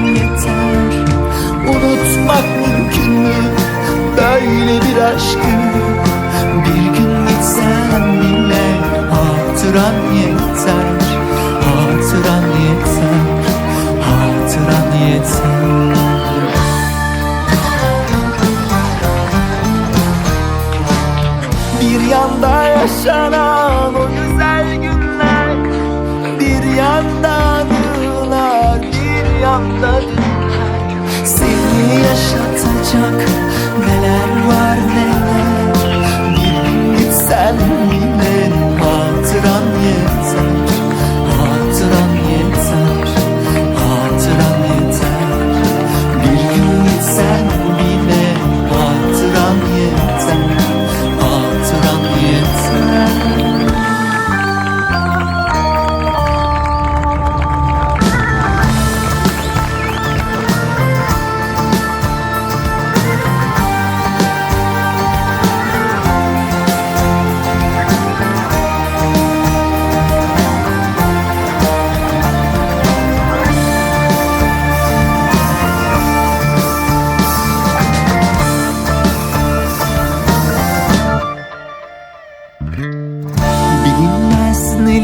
hatıram yeter. Unutmak mümkün mü? Böyle bir aşkı Bir gün gitsen bile hatıram yeter. Hatıran yeter Hatıran yeter. Bir yanda yaşanan o güzel günler Bir yanda Bir yanda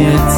it's